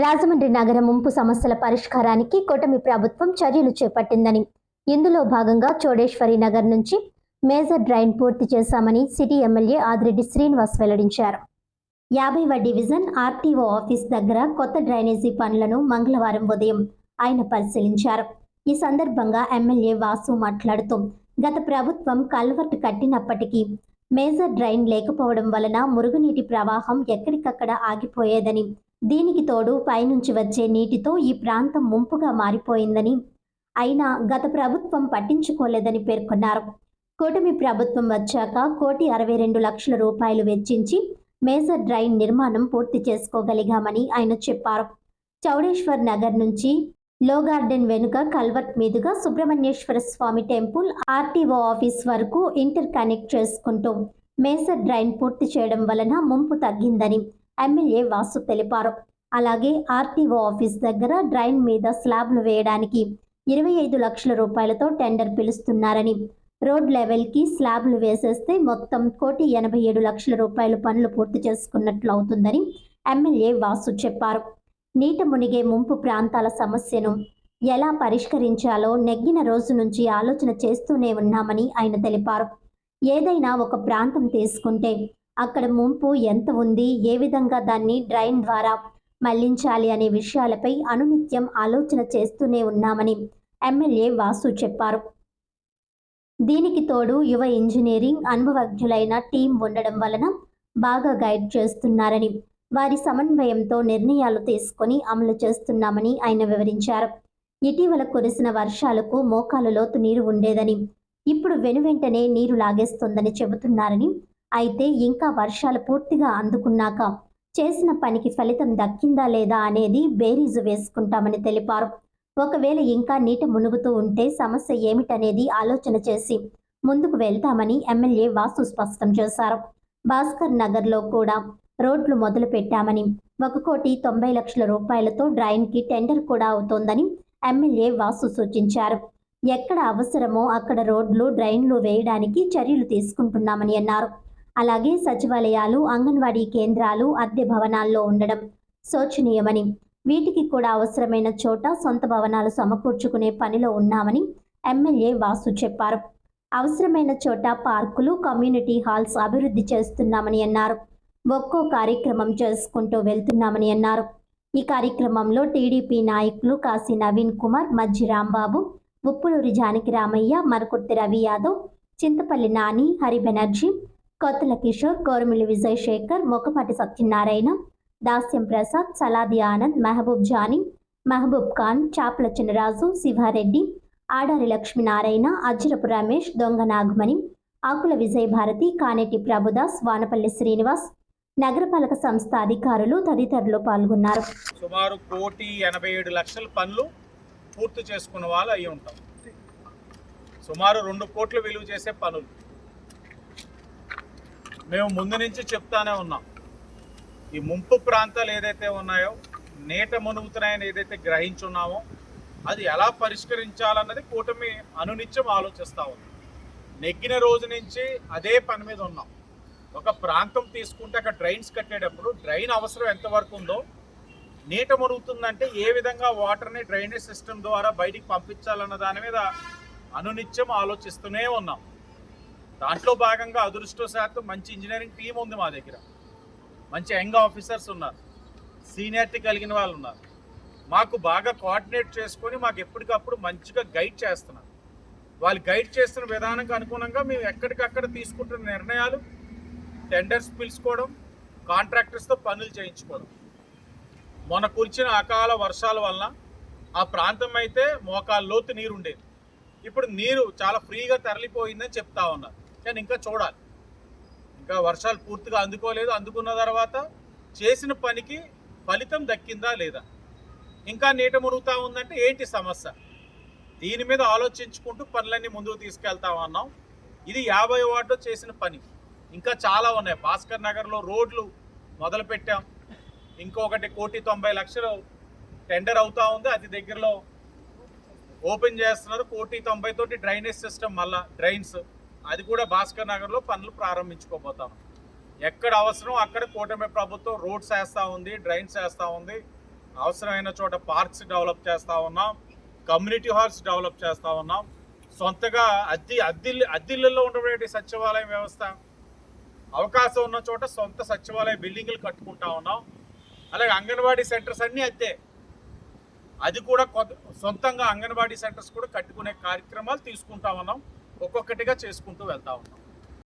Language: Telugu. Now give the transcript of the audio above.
రాజమండ్రి నగర ముంపు సమస్యల పరిష్కారానికి కూటమి ప్రభుత్వం చర్యలు చేపట్టిందని. ఇందులో భాగంగా చోడేశ్వరి నగర్ నుంచి మేజర్ డ్రైన్ పూర్తి చేశామని సిటీ ఎమ్మెల్యే ఆదిరెడ్డి శ్రీనివాస్ వెల్లడించారు. యాభైవ డివిజన్ ఆర్టీఓ ఆఫీస్ దగ్గర కొత్త డ్రైనేజీ పనులను మంగళవారం ఉదయం ఆయన పరిశీలించారు. ఈ సందర్భంగా ఎమ్మెల్యే వాసు మాట్లాడుతూ గత ప్రభుత్వం కల్వర్ట్ కట్టినప్పటికీ మేజర్ డ్రైన్ లేకపోవడం వలన మురుగునీటి ప్రవాహం ఎక్కడికక్కడ ఆగిపోయేదని దీనికి తోడు పైనుంచి వచ్చే నీటితో ఈ ప్రాంతం ముంపుగా మారిపోయిందని. అయినా గత ప్రభుత్వం పట్టించుకోలేదని పేర్కొన్నారు. కూటమి ప్రభుత్వం వచ్చాక కోటి అరవై రెండు లక్షల రూపాయలు వెచ్చించి మేజర్ డ్రైన్ నిర్మాణం పూర్తి చేసుకోగలిగామని ఆయన చెప్పారు. చౌడేశ్వర్ నగర్ నుంచి లో గార్డెన్ వెనుక కల్వర్ట్ మీదుగా Subrahmanyeswara Swamy temple RTO office వరకు ఇంటర్ కనెక్ట్ చేసుకుంటూ మేజర్ డ్రైన్ పూర్తి చేయడం వలన ముంపు తగ్గిందని ఎమ్మెల్యే వాసు తెలిపారు. అలాగే ఆర్టీఓ ఆఫీస్ దగ్గర డ్రైన్ మీద స్లాబ్లు వేయడానికి ఇరవై ఐదు లక్షల రూపాయలతో టెండర్ పిలుస్తున్నారని. రోడ్ లెవెల్కి స్లాబ్లు వేసేస్తే మొత్తం కోటి ఎనభై ఏడు లక్షల రూపాయల పనులు పూర్తి చేసుకున్నట్లు అవుతుందని ఎమ్మెల్యే వాసు చెప్పారు. నీట మునిగే ముంపు ప్రాంతాల సమస్యను ఎలా పరిష్కరించాలో నెగ్గిన రోజు నుంచి ఆలోచన చేస్తూనే ఉన్నామని ఆయన తెలిపారు. ఏదైనా ఒక ప్రాంతం తీసుకుంటే అక్కడ ముంపు ఎంత ఉంది? ఏ విధంగా దాన్ని డ్రైన్ ద్వారా మళ్ళించాలి అనే విషయాలపై అనునిత్యం ఆలోచన చేస్తూనే ఉన్నామని ఎమ్మెల్యే వాసు చెప్పారు. దీనికి తోడు యువ ఇంజనీరింగ్ అనుభవజ్ఞులైన టీం ఉండడం వలన బాగా గైడ్ చేస్తున్నారని వారి సమన్వయంతో నిర్ణయాలు తీసుకొని అమలు చేస్తున్నామని ఆయన వివరించారు. ఇటీవల కురిసిన వర్షాలకు మోకాలు లోతు నీరు ఉండేదని ఇప్పుడు వెనువెంటనే నీరు లాగేస్తోందని చెబుతున్నారని అయితే ఇంకా వర్షాలు పూర్తిగా అందుకున్నాక చేసిన పనికి ఫలితం దక్కిందా లేదా అనేది బేరీజు వేసుకుంటామని తెలిపారు. ఒకవేళ ఇంకా నీట మునుగుతూ ఉంటే సమస్య ఏమిటనేది ఆలోచన చేసి ముందుకు వెళ్తామని ఎమ్మెల్యే వాసు స్పష్టం చేశారు. భాస్కర్ నగర్లో కూడా రోడ్లు మొదలు పెట్టామని ఒక కోటి తొంభై లక్షల రూపాయలతో డ్రైన్కి టెండర్ కూడా అవుతోందని ఎమ్మెల్యే వాసు సూచించారు. ఎక్కడ అవసరమో అక్కడ రోడ్లు డ్రైన్లు వేయడానికి చర్యలు తీసుకుంటున్నామని అన్నారు. అలాగే సచివాలయాలు అంగన్వాడీ కేంద్రాలు అద్దె భవనాల్లో ఉండడం శోచనీయమని వీటికి కూడా అవసరమైన చోట సొంత భవనాలు సమకూర్చుకునే పనిలో ఉన్నామని ఎమ్మెల్యే వాసు చెప్పారు. అవసరమైన చోట పార్కులు కమ్యూనిటీ హాల్స్ అభివృద్ధి చేస్తున్నామని అన్నారు. ఒక్కో కార్యక్రమం చేసుకుంటూ వెళ్తున్నామని అన్నారు. ఈ కార్యక్రమంలో టీడీపీ నాయకులు కాశీ నవీన్ కుమార్ మజ్జి రాంబాబు ఉప్పులూరి జానకి రామయ్య మరకుర్తి రవి యాదవ్ చింతపల్లి నాని హరి బెనర్జీ కొత్తల కిషోర్ కోరమిల్లి విజయ్ శేఖర్ మొక్కపాటి సత్యనారాయణ దాస్యం ప్రసాద్ సలాది ఆనంద్ మహబూబ్ జానీ మహబూబ్ ఖాన్ చాపల చిన్నరాజు శివారెడ్డి ఆడారి లక్ష్మీనారాయణ అజ్జరపు రమేష్ దొంగ నాగమణి ఆకుల విజయభారతి కానేటి ప్రభుదాస్ వానపల్లి శ్రీనివాస్ నగరపాలక సంస్థ అధికారులు తదితరులు పాల్గొన్నారు. సుమారు కోటి ఎనభై ఏడు లక్షల పనులు పూర్తి చేసుకున్న వాళ్ళు అయి ఉంటాం. సుమారు రెండు కోట్లు విలువ చేసే పనులు. మేము ముందు నుంచి చెప్తానే ఉన్నాం. ఈ ముంపు ప్రాంతాలు ఏదైతే ఉన్నాయో నీట మునుగుతున్నాయని ఏదైతే గ్రహించున్నామో అది ఎలా పరిష్కరించాలన్నది కూటమి అనునిత్యం ఆలోచిస్తూ ఉంది. నెగ్గిన రోజు నుంచి అదే పని మీద ఉన్నాం. ఒక ప్రాంతం తీసుకుంటే అక్కడ డ్రైన్స్ కట్టేటప్పుడు డ్రైన్ అవసరం ఎంతవరకు ఉందో నీట మునుగుతుందంటే ఏ విధంగా వాటర్ని డ్రైనేజ్ సిస్టమ్ ద్వారా బయటికి పంపించాలన్న దాని మీద అనునిత్యం ఆలోచిస్తూనే ఉన్నాం. దాంట్లో భాగంగా అదృష్టవశాత్తు మంచి ఇంజనీరింగ్ టీం ఉంది మా దగ్గర. మంచి యంగ్ ఆఫీసర్స్ ఉన్నారు. సీనియారిటీ కలిగిన వాళ్ళు ఉన్నారు. మాకు బాగా కోఆర్డినేట్ చేసుకొని మాకు ఎప్పటికప్పుడు మంచిగా గైడ్ చేస్తున్నారు. వాళ్ళు గైడ్ చేస్తున్న విధానానికి అనుగుణంగా మేము ఎక్కడికక్కడ తీసుకుంటున్న నిర్ణయాలు టెండర్స్ పిలుచుకోవడం కాంట్రాక్టర్స్తో పనులు చేయించుకోవడం. మొన్న కురిచిన అకాల వర్షాల వలన ఆ ప్రాంతం అయితే మోకాలు లోతు నీరు ఉండేది ఇప్పుడు నీరు చాలా ఫ్రీగా తరలిపోయిందని చెప్తా ఉన్నారు. కానీ ఇంకా చూడాలి. ఇంకా వర్షాలు పూర్తిగా అందుకోలేదు. అందుకున్న తర్వాత చేసిన పనికి ఫలితం దక్కిందా లేదా? ఇంకా నీట మురుగుతా ఉందంటే ఏంటి సమస్య? దీని మీద ఆలోచించుకుంటూ పనులన్నీ ముందుకు తీసుకెళ్తామన్నాం ఇది యాభై వార్డు చేసిన పని. ఇంకా చాలా ఉన్నాయి. భాస్కర్ నగర్లో రోడ్లు మొదలు పెట్టాం ఇంకొకటి కోటి తొంభై లక్షలు టెండర్ అవుతా ఉంది. అది దగ్గరలో ఓపెన్ చేస్తున్నారు. కోటి తొంభై తోటి డ్రైనేజ్ సిస్టమ్ మళ్ళా డ్రైన్స్ అది కూడా భాస్కర్ నగర్లో పనులు ప్రారంభించుకోబోతాం. ఎక్కడ అవసరం అక్కడ కూటమి ప్రభుత్వం రోడ్స్ వేస్తూ ఉంది డ్రైన్స్ వేస్తూ ఉంది. అవసరమైన చోట పార్క్స్ డెవలప్ చేస్తూ ఉన్నాం కమ్యూనిటీ హాల్స్ డెవలప్ చేస్తూ ఉన్నాం. సొంతగా అద్దె అద్దిల్లు అద్దిళ్ళల్లో ఉండబడే సచివాలయం వ్యవస్థ అవకాశం ఉన్న చోట సొంత సచివాలయ బిల్డింగులు కట్టుకుంటా ఉన్నాం. అలాగే అంగన్వాడీ సెంటర్స్ అన్నీ అద్దే అది కూడా సొంతంగా అంగన్వాడీ సెంటర్స్ కూడా కట్టుకునే కార్యక్రమాలు తీసుకుంటా ఉన్నాం. ఒక్కొక్కటిగా చేసుకుంటూ వెళ్తా ఉన్నాం